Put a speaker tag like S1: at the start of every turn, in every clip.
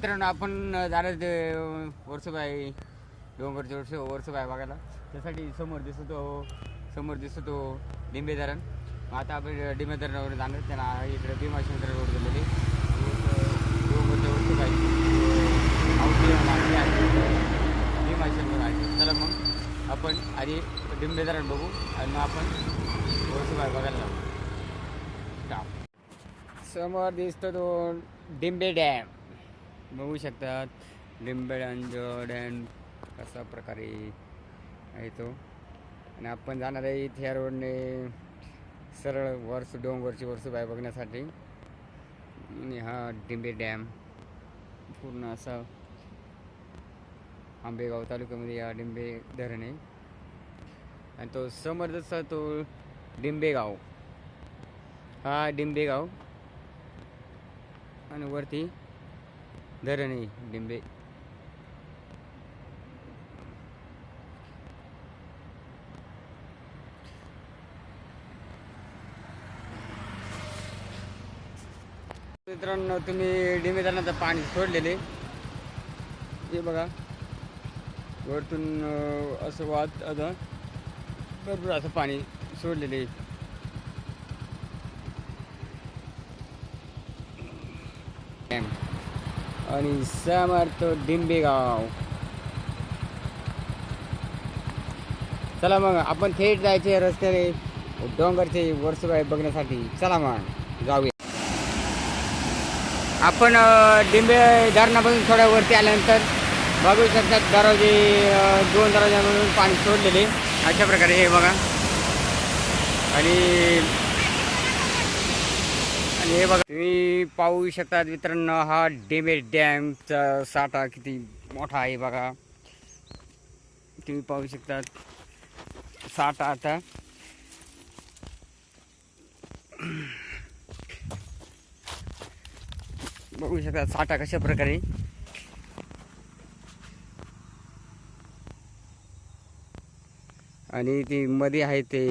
S1: मित्रांनो आपण जाणार ते वर्षबाई डोंगरचे वर्ष वर्षबाई बघायला. त्यासाठी समोर दिसतो समोर दिसतो डिंबे धरण मग आता आपण डिंबे धरणावर जाणार. त्यांना इकडे भीमाशंकर रोड गेलेली डोंगरचे वर्षबाई भीमाशंकर आहे. चला मग आपण आधी डिंबे धरण बघू आणि मग आपण वर्षबाई बघायला जाऊ. समोर दिसतो तो डिंबे डॅम. बघू शकतात. डिंबे अंजड डॅम कसा प्रकारे आहे तो. आणि आपण जाणार आहे इथे या रोडने सरळ वर्ष डोंगरची वर्सुबाई बघण्यासाठी. आणि हा डिंबे डॅम. पूर्ण असा आंबेगाव तालुक्यामध्ये या डिंबे धरण. आहे आणि तो समोर जसा तो डिंबेगाव. हा डिंबेगाव. आणि वरती धरणी डिंबे. मित्रांनो तुम्ही डिंबे धरणाचं पाणी सोडलेले. हे बघा. वरतून असं वाहत आता भरपूर असं पाणी सोडलेले आहे डॅम आणि समर्थ डिंबेगाव. चला मग आपण थेट जायचे रस्त्याने डोंगरचे वर्षबाई बघण्यासाठी. चला मग जाऊया. आपण डिंबे धरणापासून थोड्या वरती आल्यानंतर बघू शकतात दरवाजे दोन दरवाजामधून पाणी सोडलेले. अशा प्रकारे हे बघा. आणि हे बघा तुम्ही पाहू शकता मित्रांनो हा डेमेज डॅमचा साठा किती मोठा आहे बघा. तुम्ही पाहू शकतात साठा आता. बघू शकता साठा कशा प्रकारे. आणि ती मध्ये आहे ते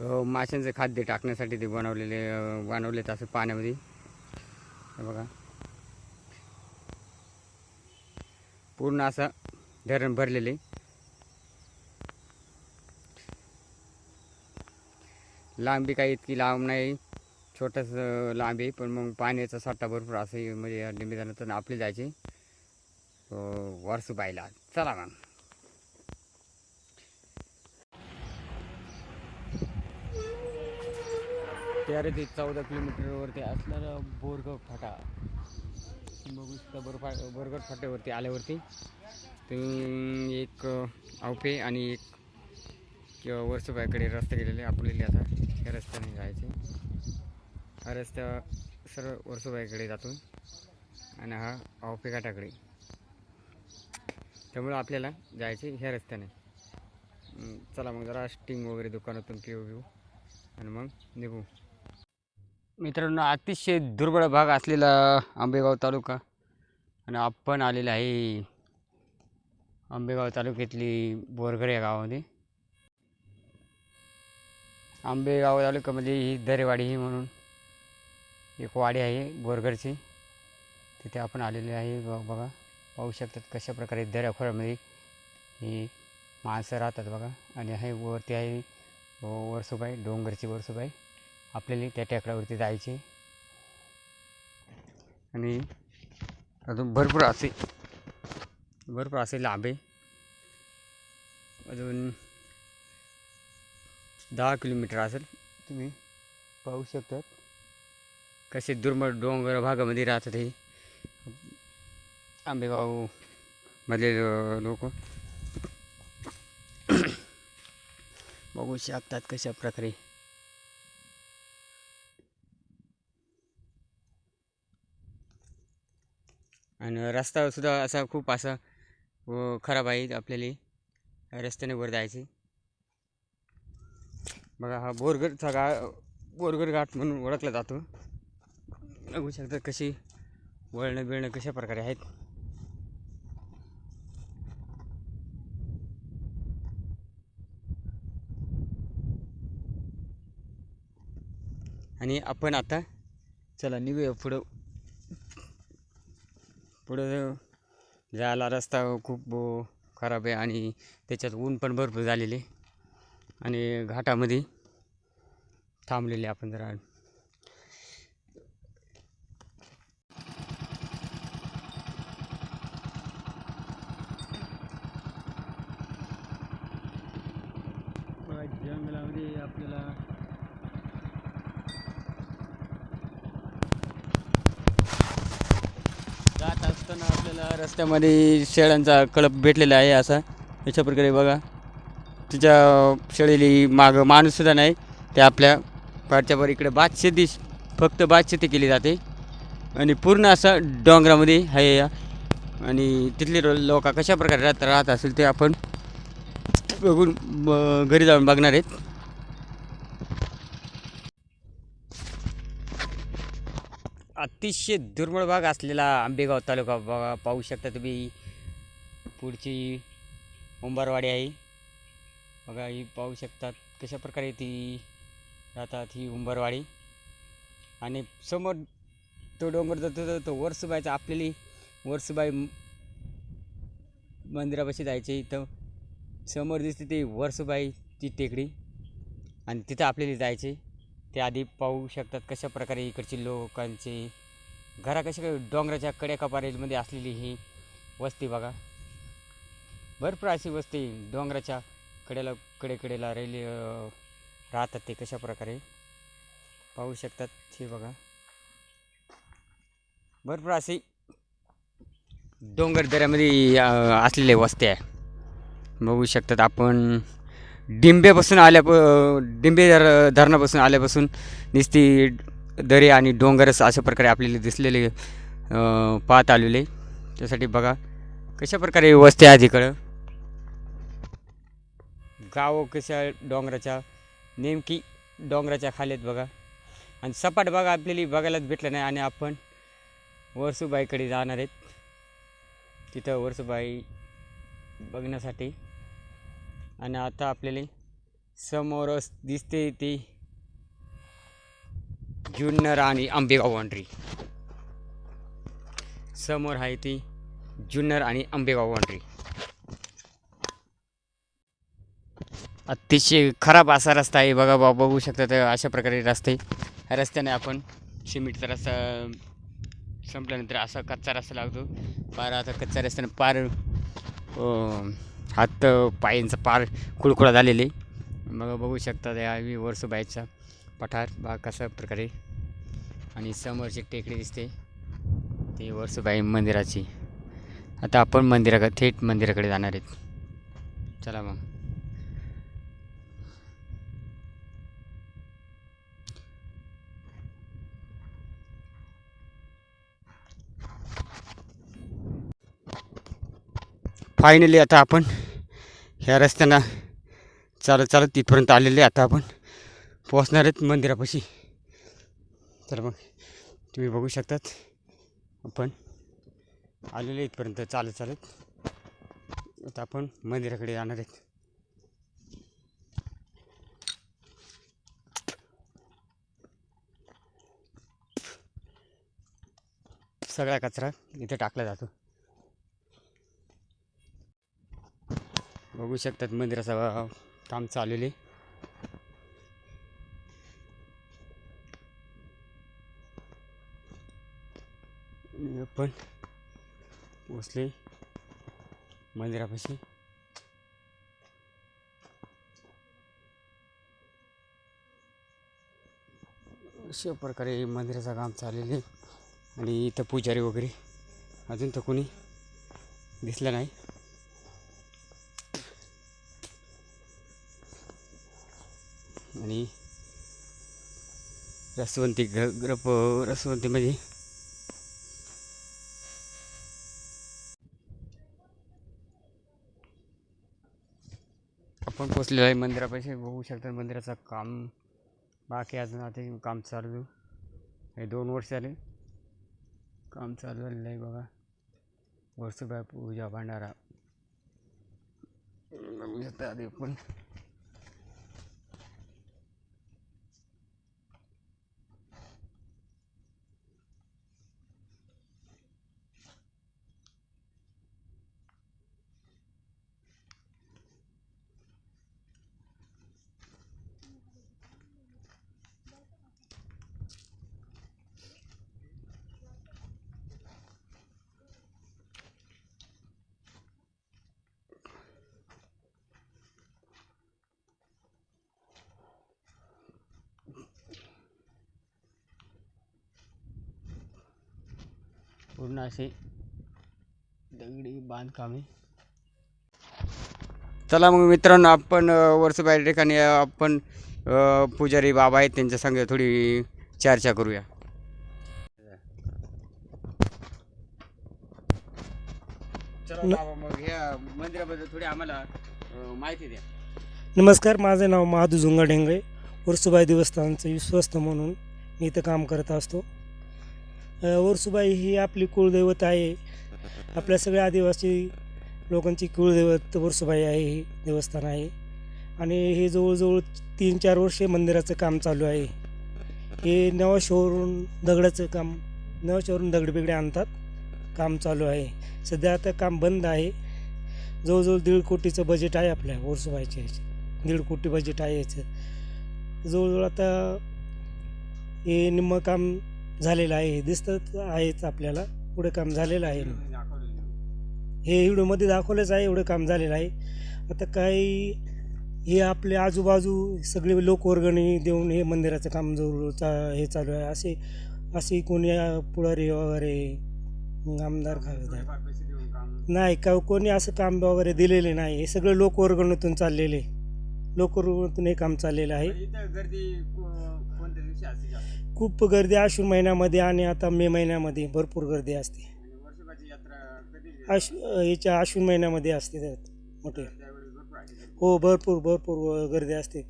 S1: माशांचं खाद्य टाकण्यासाठी ते बनवलेले बनवलेत असं पाण्यामध्ये. बघा. पूर्ण असं धरण भरलेले. लांबी काही इतकी लांब नाही. छोटंसं लांबी पण मग पाण्याचा साठा भरपूर असं म्हणजे निमित्तानं लिंबी आपली जायची. वर्ष पाहिला चला मग. तेरा ते चौदा किलोमीटरवरती असणारा बोरगड फाटा. बघू शकता बरफा बोरगड फाट्यावरती आल्यावरती. तुम्ही एक आवपे आणि एक किंवा वर्षबाईकडे रस्ता गेलेले आपल्याला आता. या रस्त्याने जायचे हा रस्ता सरळ वर्षबाईकडे जातो. आणि हा आवपे घाटाकडे. त्यामुळं आपल्याला जायचे ह्या रस्त्याने. चला मग जरा स्टिंग वगैरे दुकानातून पिऊ घेऊ आणि मग निघू. मित्रांनो अतिशय दुर्बळ भाग असलेला आंबेगाव तालुका. आणि आपण आलेला आहे आंबेगाव तालुक्यातली बोरगड या गावामध्ये. आंबेगाव तालुक्यामध्ये ही दरेवाडी ही म्हणून एक वाडी आहे बोरगडची तिथे आपण आलेले आहे. बघा पाहू शकतात कशा प्रकारे दऱ्याखोऱ्यामध्ये ही माणसं राहतात बघा. आणि हे वरती आहे वरसुबाई डोंगरची वरसुबाई. आपल्याला त्या टेकडावरती जायचे. आणि अजून भरपूर असे भरपूर असे लांबे. अजून दहा किलोमीटर असेल. तुम्ही पाहू शकतात कसे दुर्मळ डोंगर भागामध्ये राहतात हे. आंबेगाव मधले लोक. बघू शकतात कशा प्रकारे आणि रस्तासुद्धा असा खूप असा व खराब आहे आपल्याला. रस्त्याने वर जायचे. बघा हा बोरगडचा गा बोरगड घाट म्हणून ओळखला जातो. बघू शकता कशी वळणं बिळणं कशा प्रकारे आहेत. आणि आपण आता चला निघूया पुढं. पुढं जायला रस्ता खूप खराब आहे आणि त्याच्यात ऊन पण भरपूर झालेले आणि घाटामध्ये थांबलेले आपण जरा. जंगलामध्ये आपल्याला जात असताना आपल्याला रस्त्यामध्ये शेळ्यांचा कळप भेटलेला आहे असा. अशा प्रकारे बघा. तिच्या शेळीली मागं माणूससुद्धा नाही. ते आपल्या पाठच्यावर इकडे भात शेती फक्त भात शेती केली जाते. आणि पूर्ण असं डोंगरामध्ये आहे या. आणि तिथले लोक कशा प्रकारे राहत राहत असेल ते आपण बघून घरी जाऊन बघणार आहेत. अतिशय दुर्मिळ भाग असलेला आंबेगाव तालुका बघा पाहू शकता तुम्ही. पुढची उंबारवाडी आहे. बघा ही पाहू शकतात कशा प्रकारे ती राहतात ही उंबरवाडी. आणि समोर तो डोंगर जातो तो- तो वरसुबाईचा आपल्याली वर्सुबाई मंदिरापाशी जायचे इथं. समोर दिसते ती वर्सुबाईची टेकडी. आणि तिथं आपल्याला जायचे ते आधी पाहू शकतात कशा प्रकारे इकडची लोकांचे घरा कशा काय डोंगराच्या कड्या कपारीमध्ये असलेली ही वस्ती बघा. भरपूर अशी वस्ती डोंगराच्या कडेला कडेकडेला राहिली राहतात ते कशा प्रकारे पाहू शकतात हे बघा. भरपूर अशी डोंगर दऱ्यामध्ये असलेल्या असलेले वस्ती आहे. बघू शकतात आपण. डिंबेपासून आल्या डिंबे धर धरणापासून आल्यापासून नुसती दरे आणि डोंगरच अशा प्रकारे आपल्याला दिसलेले पाहत आलेले त्यासाठी बघा कशा प्रकारे वस्ती आहे तिकडं? गावं कशा डोंगराच्या? नेमकी डोंगराच्या खाली आहेत बघा. आणि सपाट बघा आपल्याला बघायलाच भेटलं नाही आणि आपण वरसुबाईकडे जाणार आहेत. तिथं वरसुबाई बघण्यासाठी. आणि आता आपल्याला समोरच दिसते ती जुन्नर आणि आंबेगाव बाउंड्री समोर आहे ती जुन्नर आणि आंबेगाव बाउंड्री अतिशय खराब असा रस्ता आहे. बघा बा बघू शकता तर अशा प्रकारे रस्ते रस्त्याने आपण सिमेंटचा रस्ता संपल्यानंतर असा कच्चा रस्ता लागतो. पार आता कच्च्या रस्त्याने पार हात पायांचा पार कुळकुळा झालेले. मग बघू शकता त्या वर्सुबाईचा पठार. बा कशा प्रकारे आणि समोरची टेकडी दिसते. ती वर्सुबाई मंदिराची. आता आपण मंदिराकडे थेट मंदिराकडे जाणार आहेत. चला मग. फायनली आता आपण ह्या रस्त्यानं चालत चालत तिथपर्यंत आलेले आता आपण पोहोचणार आहेत मंदिरापाशी. तर मग तुम्ही बघू शकतात. आपण आलेले इथपर्यंत चालत चालत आता आपण मंदिराकडे जाणार आहेत. सगळा कचरा इथे टाकला जातो. बघू शकतात मंदिराचं काम चाललेले आणि आपण बसले. मंदिरापाशी. अशा प्रकारे मंदिराचं काम चाललेलं आहे. आणि इथं पुजारी वगैरे. अजून तर कोणी दिसलं नाही. आणि रसवंती ग ग्रप रसवंतीमध्ये आपण पोचलेलो आहे मंदिरापाशी. बघू शकता मंदिराचं काम बाकी अजून. आता काम चालू हे दोन वर्ष झाले. काम चालू झालेलं आहे बघा. वर्षभर पूजा भांडारा. बघू शकता आधी पण. पूर्ण असे दगडी बांधकाम. चला मग मित्रांनो आपण वर्षबाई या ठिकाणी आपण पुजारी बाबा आहेत त्यांच्या संग थोडी चर्चा करूया. चला बाबा मग ह्या मंदिराबद्दल थोडी आम्हाला माहिती द्या.
S2: नमस्कार माझं नाव महादू झुंगा डेंगळे वर्सुबाई देवस्थानचं विश्वस्त म्हणून मी इथं काम करत असतो. वरसुबाई ही आपली कुळदैवत आहे. आपल्या सगळ्या आदिवासी लोकांची कुळदैवत वरसुबाई आहे हे देवस्थान आहे. आणि हे जवळजवळ तीन चार वर्षे मंदिराचं काम चालू आहे. हे नवाशवरून दगडाचं काम नवाशवरून दगड बिगडे आणतात काम चालू आहे. सध्या आता काम बंद आहे. जवळजवळ दीड कोटीचं बजेट आहे आपल्या वरसुबाईचे ह्याचे. दीड कोटी बजेट आहे याचं जवळजवळ आता हे निम्मं काम झालेलं आहे हे दिसतं आहेच आपल्याला. पुढे काम झालेलं आहे. हे व्हिडिओमध्ये दाखवलंच आहे एवढं काम झालेलं आहे. आता काही हे आपले आजूबाजू सगळे लोकवर्गणी देऊन हे मंदिराचं काम जवळ चा हे चालू आहे. असे असे कोणी पुढारी वगैरे आमदार खासदार. नाही का कोणी असं काम वगैरे दिलेले नाही. हे सगळं लोकवर्गणीतून चाललेले. लोकवर्गणीतून हे काम चाललेलं आहे. खूप गर्दी आश्विन महिन्यामध्ये आणि आता मे महिन्यामध्ये भरपूर गर्दी असते. आश याच्या आश्विन महिन्यामध्ये असते त्यात मोठे.
S1: भरपूर
S2: हो भरपूर भरपूर गर्दी असते.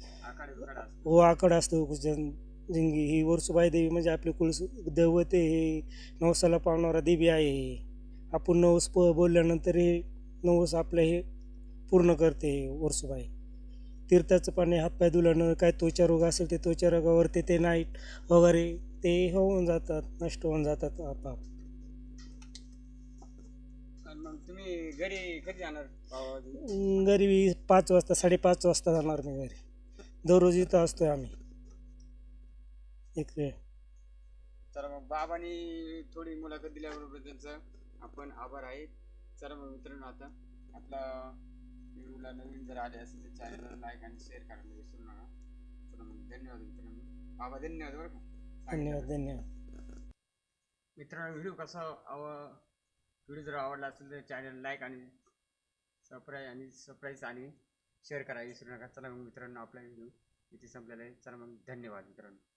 S2: हो आकड असतो जिंगी ही वर्सुबाई देवी म्हणजे आपली कुल दैवत आहे. हे नवसाला पावणारा देवी आहे हे. आपण नवस प बोलल्यानंतर हे नवस आपलं हे पूर्ण करते वरसुबाई. तीर्थाचं पाणी हातपाय धुल्यानं काय त्वचा रोग असेल ते त्वचा रोगावरती ते नाईट वगैरे ते होऊन जातात नष्ट होऊन जातात आपाप
S1: मग तुम्ही घरी कधी जाणार भावाजी?
S2: घरी पाच वाजता साडेपाच वाजता जाणार मी घरी. दररोज इथं असतोय आम्ही. एक वेळ.
S1: चला मग बाबांनी थोडी मुलाखत दिल्याबरोबर त्यांचं आपण आभार आहे. चला मग मित्रांनो आता आपला व्हिडिओला नवीन जर आले असेल तर चॅनलला लाईक आणि शेअर करायला विसरू नका चला मग धन्यवाद मित्रांनो बाबा धन्यवाद बरं का
S2: धन्यवाद धन्यवाद
S1: मित्रांनो व्हिडिओ कसा आव व्हिडिओ जर आवडला असेल तर चॅनल लाईक आणि सबस्क्राईब आणि सबस्क्राईब आणि शेअर करायला विसरू नका चला मग मित्रांनो आपला व्हिडिओ इथे संपलेला आहे चला मग धन्यवाद मित्रांनो